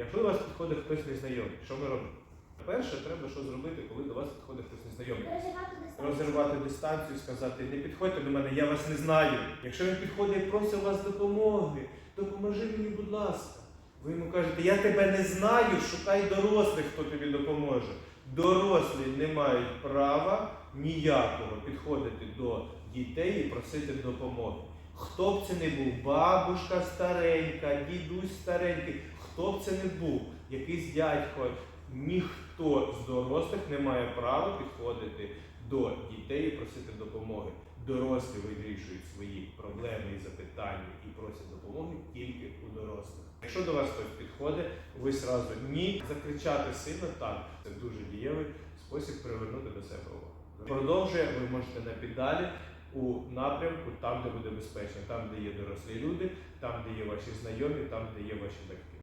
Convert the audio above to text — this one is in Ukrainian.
Якщо до вас підходить хтось незнайомий, що ми робимо? Перше, треба що зробити, коли до вас підходить хтось незнайомий. Розірвати дистанцію. Розірвати дистанцію, сказати, не підходьте до мене, я вас не знаю. Якщо він підходить і просить вас допомоги, допоможи мені, будь ласка. Ви йому кажете, я тебе не знаю, шукай дорослих, хто тобі допоможе. Дорослі не мають права ніякого підходити до дітей і просити допомоги. Хто б це не був, бабушка старенька, дідусь старенький, хто б це не був, якийсь дядько, ніхто з дорослих не має права підходити до дітей і просити допомоги. Дорослі вирішують свої проблеми і запитання і просять допомоги тільки у дорослих. Якщо до вас хтось підходить, ви зразу ні, закричати сильно так. Це дуже дієвий спосіб привернути до себе увагу. Продовжує, ви можете на піддалі у напрямку, там, де буде безпечно, там, де є дорослі люди, там, де є ваші знайомі, там, де є ваші батьки.